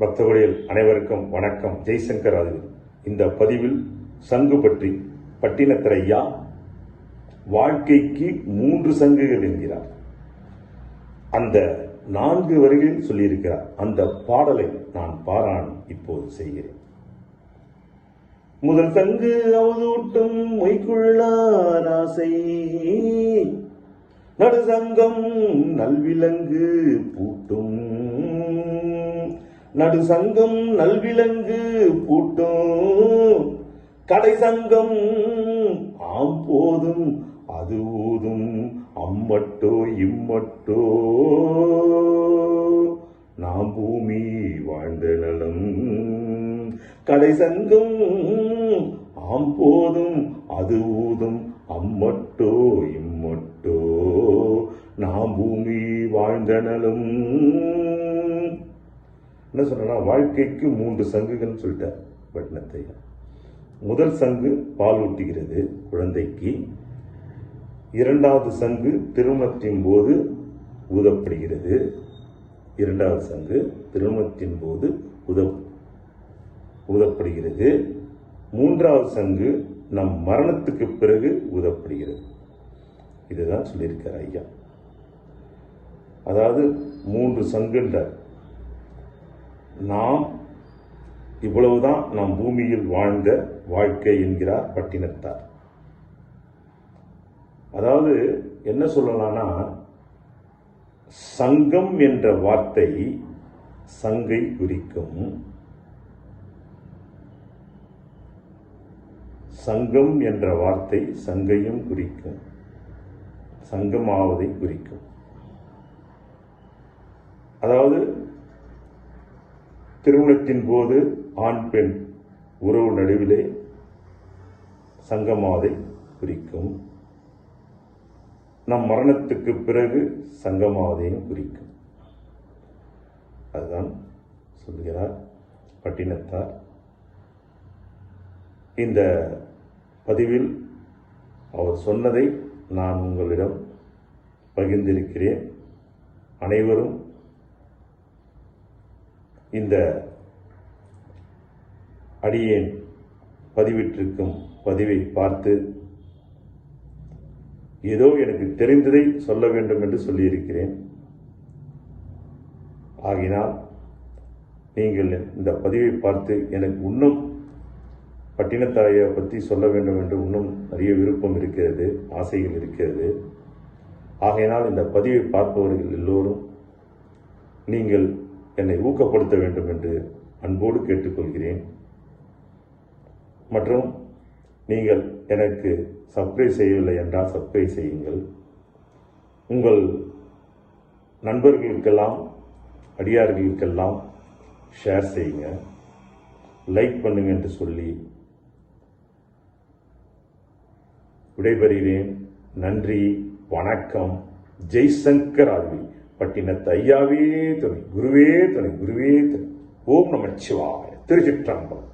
பக்தகுடியில் அனைவருக்கும் வணக்கம். ஜெய்சங்கர் அது இந்த பதிவில் சங்கு பற்றி பட்டினத்திர ஐயா வாழ்க்கைக்கு மூன்று சங்குகள் என்கிறார். அந்த நான்கு வரிகளில் சொல்லியிருக்கிறார். அந்த பாடலை நான் பாராயணம் இப்போது செய்கிறேன். முதல் சங்கு அவதூட்டும் மொய்க்குள்ளாராசை நடுசங்கம் நல்விலங்கு பூட்டும் நடு சங்கம் நல்விலங்கு பூட்டும் கடை சங்கம் ஆம் போதும் அது ஊதும் அம்மட்டோ இம்மட்டோ. நாம் பூமி வாழ்ந்த நலம். கடை சங்கம் ஆம் போதும் அது ஊதும் அம்மட்டோ இம்மட்டோ. நாம் பூமி வாழ்ந்த நலம். என்ன சொன்னா வாழ்க்கைக்கு மூன்று சங்குகள் சொல்லிட்டார் பட்டினத்தை முதல் சங்கு பால் ஊட்டுகிறது குழந்தைக்கு. இரண்டாவது சங்கு திருமணத்தின் போது ஊதப்படுகிறது. இரண்டாவது சங்கு திருமணத்தின் போது உத ஊதப்படுகிறது. மூன்றாவது சங்கு நம் மரணத்துக்கு பிறகு ஊதப்படுகிறது. இதுதான் சொல்லியிருக்கார் ஐயா. அதாவது மூன்று சங்குன்றார். நாம் இவ்வளவுதான் நம் பூமியில் வாழ்ந்த வாழ்க்கை என்கிறார் பட்டினத்தார். அதாவது என்ன சொல்லலாம்னா சங்கம் என்ற வார்த்தை சங்கை குறிக்கும். சங்கம் என்ற வார்த்தை சங்கையும் குறிக்கும். சங்கமாவதை குறிக்கும். அதாவது திருமணத்தின் போது ஆண் பெண் உறவு நடுவிலே சங்கமாதை குறிக்கும். நம் மரணத்துக்கு பிறகு சங்கமாவதையும் குறிக்கும். அதுதான் சொல்கிறார் பட்டினத்தார். இந்த பதிவில் அவர் சொன்னதை நான் உங்களிடம் பகிர்ந்திருக்கிறேன். அனைவரும் இந்த அடியேன் பதிவிட்டிருக்கும் பதிவை பார்த்து ஏதோ எனக்கு தெரிந்ததை சொல்ல வேண்டும் என்று சொல்லியிருக்கிறேன். ஆகினால் நீங்கள் இந்த பதிவை பார்த்து எனக்கு இன்னும் பட்டினத்தாயை பற்றி சொல்ல வேண்டும் என்று இன்னும் நிறைய விருப்பம் இருக்கிறது ஆசைகள் இருக்கிறது. ஆகையினால் இந்த பதிவை பார்ப்பவர்கள் எல்லோரும் நீங்கள் என்னை ஊக்கப்படுத்த வேண்டும் என்று அன்போடு கேட்டுக்கொள்கிறேன். மற்றும் நீங்கள் எனக்கு சப்ஸ்கிரைப் செய்யவில்லை என்றால் சப்ஸ்கிரைப் செய்யுங்கள். உங்கள் நண்பர்களுக்கெல்லாம் அடியார்களுக்கெல்லாம் ஷேர் செய்யுங்க. லைக் பண்ணுங்க என்று சொல்லி விடைபெறுகிறேன். நன்றி வணக்கம். ஜெய்சங்கர் ஆர்வி. பட்டினத்து ஐயாவே துணை குருவே துணை குருவே துணை. ஓம் நம சிவாய திருச்சிற்றம்பலம்.